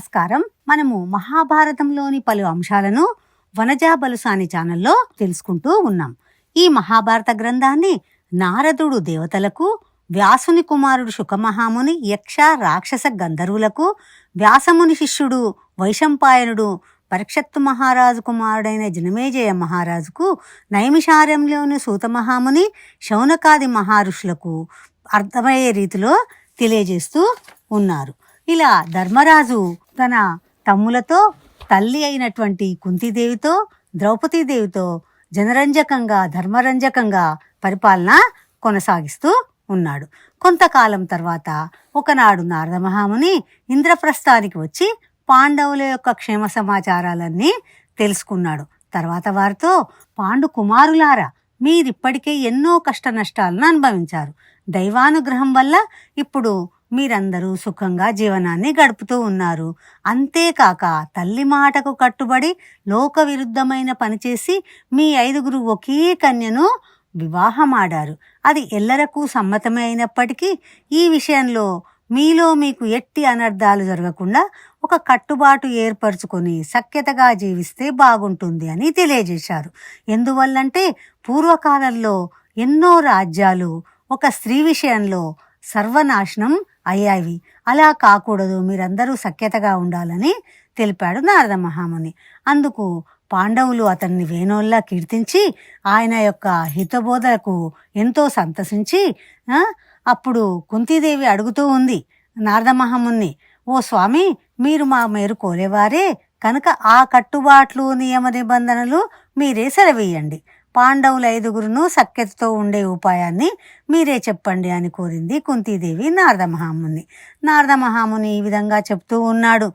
నమస్కారం. మనము మహాభారతంలోని పలు అంశాలను వనజా బలుసాని ఛానల్లో తెలుసుకుంటూ ఉన్నాం. ఈ మహాభారత గ్రంథాన్ని నారదుడు దేవతలకు వ్యాసుని కుమారుడు శుకమహాముని యక్ష రాక్షస గంధర్వులకు వ్యాసముని శిష్యుడు వైశంపాయనుడు పరీక్షత్తు మహారాజు కుమారుడైన జనమేజయ మహారాజుకు నైమిషార్యంలోని సూత మహాముని శౌనకాది మహర్షులకు అర్థమయ్యే రీతిలో తెలియజేస్తూ ఉన్నారు. ఇలా ధర్మరాజు తన తమ్ములతో తల్లి అయినటువంటి కుంతిదేవితో ద్రౌపదీదేవితో జనరంజకంగా ధర్మరంజకంగా పరిపాలన కొనసాగిస్తూ ఉన్నాడు. కొంతకాలం తర్వాత ఒకనాడు నారద మహాముని ఇంద్రప్రస్థానికి వచ్చి పాండవుల యొక్క క్షేమ సమాచారాలన్నీ తెలుసుకున్నాడు. తర్వాత వారితో పాండు కుమారులారా మీరిప్పటికే ఎన్నో కష్ట నష్టాలను అనుభవించారు. దైవానుగ్రహం వల్ల ఇప్పుడు మీరందరూ సుఖంగా జీవనాన్ని గడుపుతూ ఉన్నారు. అంతేకాక తల్లి మాటకు కట్టుబడి లోక విరుద్ధమైన పనిచేసి మీ ఐదుగురు ఒకే కన్యను వివాహమాడారు. అది ఎల్లరకు సమ్మతమే అయినప్పటికీ ఈ విషయంలో మీలో మీకు ఎట్టి అనర్థాలు జరగకుండా ఒక కట్టుబాటు ఏర్పరచుకొని సఖ్యతగా జీవిస్తే బాగుంటుంది అని తెలియజేశారు. ఎందువల్లంటే పూర్వకాలంలో ఎన్నో రాజ్యాలు ఒక స్త్రీ విషయంలో సర్వనాశనం అయ్యాయి. అలా కాకూడదు. మీరందరూ సఖ్యతగా ఉండాలని తెలిపాడు నారద మహాముని. అందుకు పాండవులు అతన్ని వేణోల్లా కీర్తించి ఆయన యొక్క హితబోధలకు ఎంతో సంతసించి అప్పుడు కుంతీదేవి అడుగుతూ ఉంది నారద మహాముని ఓ స్వామి మీరు మా మేరు కోరేవారే కనుక ఆ కట్టుబాట్లు నియమ నిబంధనలు మీరే సెలవేయండి. పాండవుల ఐదుగురును సఖ్యతతో ఉండే ఉపాయాన్ని మీరే చెప్పండి అని కోరింది కుంతీదేవి నారద మహాముని నారద మహాముని ఈ విధంగా చెప్తూ ఉన్నాడు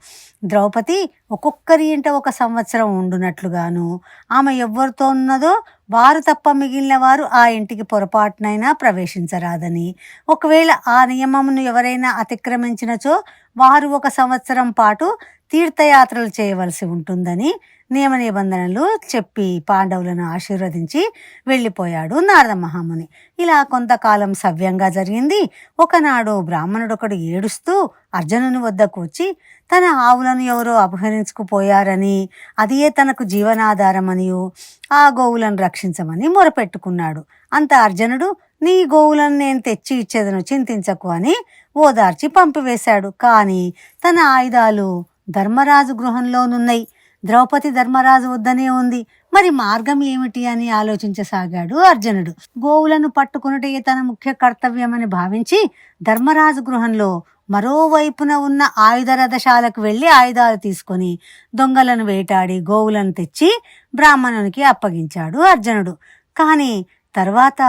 ద్రౌపది ఒక్కొక్కరి ఇంట ఒక సంవత్సరం ఉండునట్లుగాను ఆమె ఎవరితో ఉన్నదో వారు తప్ప మిగిలిన వారు ఆ ఇంటికి పొరపాటునైనా ప్రవేశించరాదని. ఒకవేళ ఆ నియమమును ఎవరైనా అతిక్రమించినచో వారు ఒక సంవత్సరం పాటు తీర్థయాత్రలు చేయవలసి ఉంటుందని నియమ నిబంధనలు చెప్పి పాండవులను ఆశీర్వదించి వెళ్ళిపోయాడు నారద మహాముని. ఇలా కొంతకాలం సవ్యంగా జరిగింది. ఒకనాడు బ్రాహ్మణుడొకడు ఏడుస్తూ అర్జునుని వద్దకు వచ్చి తన ఆవులను ఎవరో అపహరించుకుపోయారని అదే తనకు జీవనాధారమనియు ఆ గోవులను రక్షించమని మొరపెట్టుకున్నాడు. అంత అర్జునుడు నీ గోవులను నేను తెచ్చి ఇచ్చేదను చింతించకు అని ఓదార్చి పంపివేశాడు. కానీ తన ఆయుధాలు ధర్మరాజు గృహంలోనున్నాయి ద్రౌపది ధర్మరాజు వద్దనే ఉంది. మరి మార్గం ఏమిటి అని ఆలోచించసాగాడు అర్జునుడు. గోవులను పట్టుకునుటే తన ముఖ్య కర్తవ్యమని భావించి ధర్మరాజు గృహంలో మరోవైపున ఉన్న ఆయుధ రథశాలకు వెళ్ళి ఆయుధాలు తీసుకొని దొంగలను వేటాడి గోవులను తెచ్చి బ్రాహ్మణునికి అప్పగించాడు అర్జునుడు. కానీ తర్వాత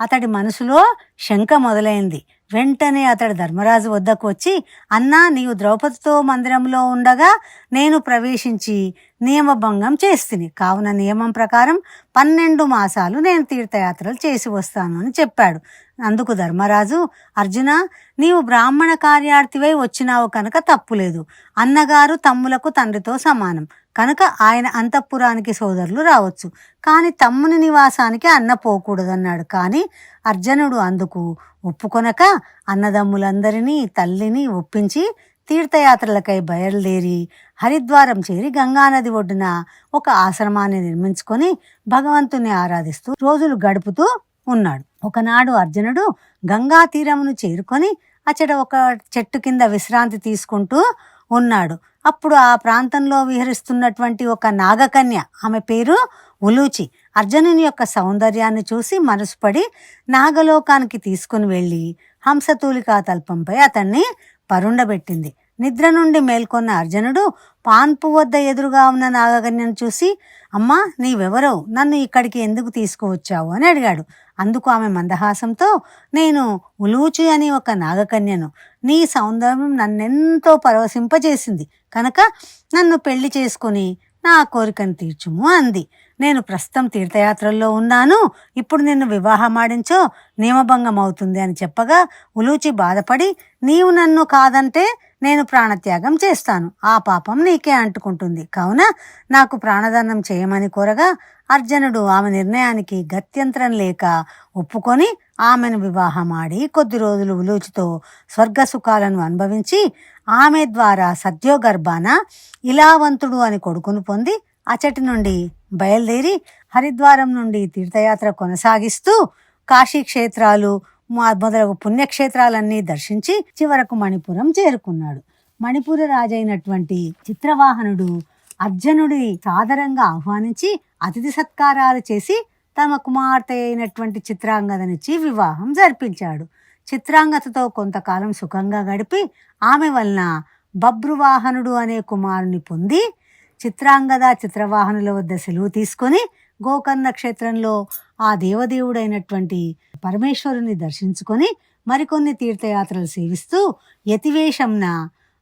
అతడి మనసులో శంక మొదలైంది. వెంటనే అతడు ధర్మరాజు వద్దకు వచ్చి అన్నా నీవు ద్రౌపదితో మందిరంలో ఉండగా నేను ప్రవేశించి నియమభంగం చేస్తుంది. కావున నియమం ప్రకారం పన్నెండు మాసాలు నేను తీర్థయాత్రలు చేసి వస్తాను అని చెప్పాడు. అందుకు ధర్మరాజు అర్జున నీవు బ్రాహ్మణ కార్యార్థివై వచ్చినావు కనుక తప్పులేదు అన్నగారు తమ్ములకు తండ్రితో సమానం. కనుక ఆయన అంతఃపురానికి సోదరులు రావచ్చు. కానీ తమ్ముని నివాసానికి అన్న పోకూడదన్నాడు. కానీ అర్జునుడు అందుకు ఒప్పుకొనక అన్నదమ్ములందరినీ తల్లిని ఒప్పించి తీర్థయాత్రలకై బయలుదేరి హరిద్వారం చేరి గంగానది ఒడ్డున ఒక ఆశ్రమాన్ని నిర్మించుకొని భగవంతుని ఆరాధిస్తూ రోజులు గడుపుతూ ఉన్నాడు. ఒకనాడు అర్జునుడు గంగా తీరమును చేరుకొని అచ్చట ఒక చెట్టు కింద విశ్రాంతి తీసుకుంటూ ఉన్నాడు. అప్పుడు ఆ ప్రాంతంలో విహరిస్తున్నటువంటి ఒక నాగకన్య ఆమె పేరు ఉలూచి. అర్జునుని యొక్క సౌందర్యాన్ని చూసి మనసుపడి నాగలోకానికి తీసుకుని వెళ్ళి హంసతూలికా తల్పంపై అతన్ని పరుండబెట్టింది. నిద్ర నుండి మేల్కొన్న అర్జునుడు పాన్పు వద్ద ఎదురుగా ఉన్న నాగకన్యను చూసి అమ్మా నీవెవరో నన్ను ఇక్కడికి ఎందుకు తీసుకువచ్చావు? అని అడిగాడు. అందుకు ఆమె మందహాసంతో నేను ఉలూచి అని ఒక నాగకన్యను. నీ సౌందర్యం నన్నెంతో పరవశింపజేసింది. కనుక నన్ను పెళ్ళి చేసుకుని నా కోరికను తీర్చుము అంది. నేను ప్రస్తుతం తీర్థయాత్రల్లో ఉన్నాను. ఇప్పుడు నిన్ను వివాహమాడించో నియమభంగం అవుతుంది అని చెప్పగా ఉలూచి బాధపడి నీవు నన్ను కాదంటే నేను ప్రాణత్యాగం చేస్తాను. ఆ పాపం నీకే అంటుకుంటుంది. కావున నాకు ప్రాణదానం చేయమని కోరగా అర్జునుడు ఆమె నిర్ణయానికి గత్యంతరం లేక ఒప్పుకొని ఆమెను వివాహమాడి కొద్ది రోజులు ఉలూచితో స్వర్గ సుఖాలను అనుభవించి ఆమె ద్వారా సద్యోగర్భాన ఇలావంతుడు అని కొడుకును పొంది అచటి నుండి బయలుదేరి హరిద్వారం నుండి తీర్థయాత్ర కొనసాగిస్తూ కాశీ క్షేత్రాలు మొదలగు పుణ్యక్షేత్రాలన్నీ దర్శించి చివరకు మణిపురం చేరుకున్నాడు. మణిపుర రాజైనటువంటి చిత్రవాహనుడు అర్జునుడి సాదరంగా ఆహ్వానించి అతిథి సత్కారాలు చేసి తమ కుమార్తె అయినటువంటి చిత్రాంగదనిచ్చి వివాహం జరిపించాడు. చిత్రాంగతతో కొంతకాలం సుఖంగా గడిపి ఆమె వలన బబ్రువాహనుడు అనే కుమారుని పొంది చిత్రాంగద చిత్రవాహనుల వద్ద సెలవు తీసుకొని గోకర్ణ క్షేత్రంలో ఆ దేవదేవుడైనటువంటి పరమేశ్వరుని దర్శించుకొని మరికొన్ని తీర్థయాత్రలు సేవిస్తూ యతివేషంన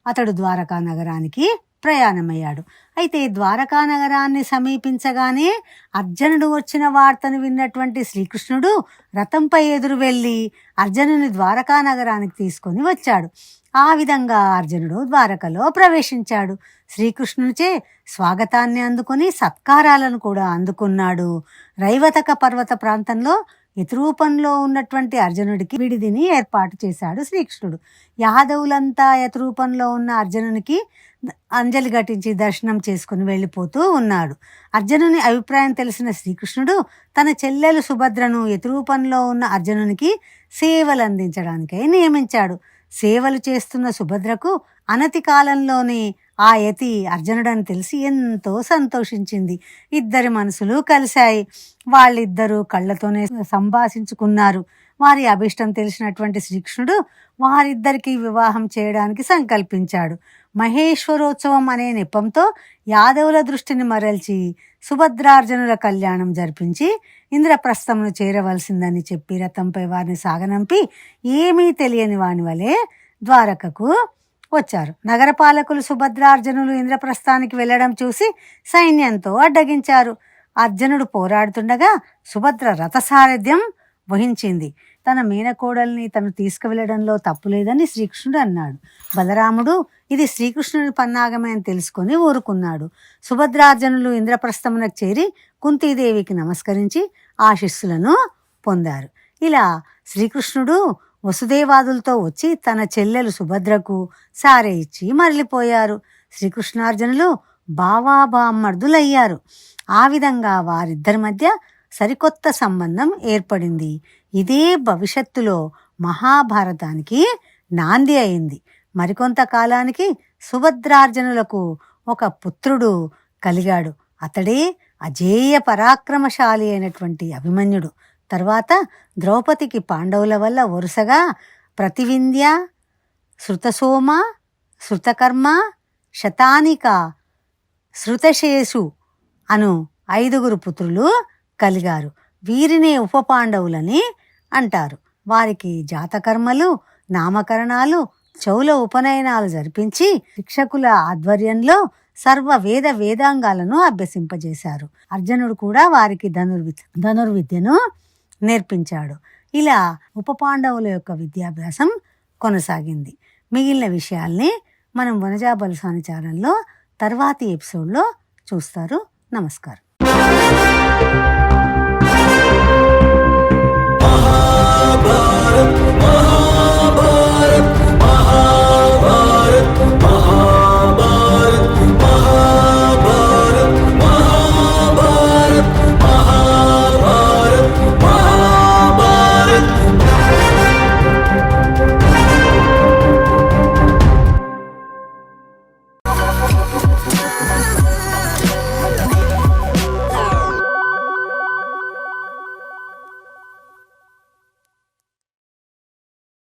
అతడు ద్వారకా నగరానికి ప్రయాణమయ్యాడు. అయితే ద్వారకా నగరాన్ని సమీపించగానే అర్జునుడు వచ్చిన వార్తను విన్నటువంటి శ్రీకృష్ణుడు రథంపై ఎదురు వెళ్ళి అర్జునుని ద్వారకా నగరానికి తీసుకొని వచ్చాడు. ఆ విధంగా అర్జునుడు ద్వారకలో ప్రవేశించాడు. శ్రీకృష్ణునిచే స్వాగతాన్ని అందుకొని సత్కారాలను కూడా అందుకున్నాడు. రైవతక పర్వత ప్రాంతంలో యతిరూపంలో ఉన్నటువంటి అర్జునుడికి విడిదిని ఏర్పాటు చేశాడు శ్రీకృష్ణుడు. యాదవులంతా యతిరూపంలో ఉన్న అర్జునునికి అంజలి ఘటించి దర్శనం చేసుకుని వెళ్ళిపోతూ ఉన్నాడు. అర్జునుని అభిప్రాయం తెలిసిన శ్రీకృష్ణుడు తన చెల్లెలు సుభద్రను యతిరూపంలో ఉన్న అర్జునునికి సేవలు అందించడానికై నియమించాడు. సేవలు చేస్తున్న సుభద్రకు అనతి కాలంలోనే ఆ యతి అర్జునుడని తెలిసి ఎంతో సంతోషించింది. ఇద్దరి మనసులు కలిశాయి. వాళ్ళిద్దరూ కళ్ళతోనే సంభాషించుకున్నారు. వారి అభిష్టం తెలిసినటువంటి శ్రీకృష్ణుడు వారిద్దరికీ వివాహం చేయడానికి సంకల్పించాడు. మహేశ్వరోత్సవం అనే నెపంతో యాదవుల దృష్టిని మరల్చి సుభద్రార్జునుల కళ్యాణం జరిపించి ఇంద్రప్రస్థమును చేరవలసిందని చెప్పి రథంపై వారిని సాగనంపి ఏమీ తెలియని వాని వలె ద్వారకకు వచ్చారు. నగరపాలకులు సుభద్రార్జునులు ఇంద్రప్రస్థానికి వెళ్ళడం చూసి సైన్యంతో అడ్డగించారు. అర్జునుడు పోరాడుతుండగా సుభద్ర రథసారథ్యం వహించింది. తన మేనకోడల్ని తను తీసుకువెళ్ళడంలో తప్పులేదని శ్రీకృష్ణుడు అన్నాడు. బలరాముడు ఇది శ్రీకృష్ణుని పన్నాగమే అని తెలుసుకొని ఊరుకున్నాడు. సుభద్రార్జునులు ఇంద్రప్రస్థమునకు చేరి కుంతీదేవికి నమస్కరించి ఆశిస్సులను పొందారు. ఇలా శ్రీకృష్ణుడు వసుదేవాదులతో వచ్చి తన చెల్లెలు సుభద్రకు సారే ఇచ్చి మరలిపోయారు. శ్రీకృష్ణార్జునులు బావాబామ్మర్దులయ్యారు. ఆ విధంగా వారిద్దరి మధ్య సరికొత్త సంబంధం ఏర్పడింది. ఇదే భవిష్యత్తులో మహాభారతానికి నాంది అయింది. మరికొంతకాలానికి సుభద్రార్జునులకు ఒక పుత్రుడు కలిగాడు. అతడే అజేయ పరాక్రమశాలి అయినటువంటి అభిమన్యుడు. తర్వాత ద్రౌపదికి పాండవుల వల్ల వరుసగా ప్రతివింధ్య శృతసోమ శృతకర్మ శతానిక శృతశేషు అను ఐదుగురు పుత్రులు కలిగారు. వీరినే ఉపపాండవులని అంటారు. వారికి జాతకర్మలు నామకరణాలు చౌల ఉపనయనాలు జరిపించి శిక్షకుల ఆధ్వర్యంలో సర్వ వేద వేదాంగాలను అభ్యసింపజేశారు. అర్జునుడు కూడా వారికి ధనుర్విద్య ధనుర్విద్యను నేర్పించాడు. ఇలా ఉపపాండవుల యొక్క విద్యాభ్యాసం కొనసాగింది. మిగిలిన విషయాల్ని మనం వనజాబలసాని ఛానల్లో తర్వాతి ఎపిసోడ్లో చూస్తారు. నమస్కారం.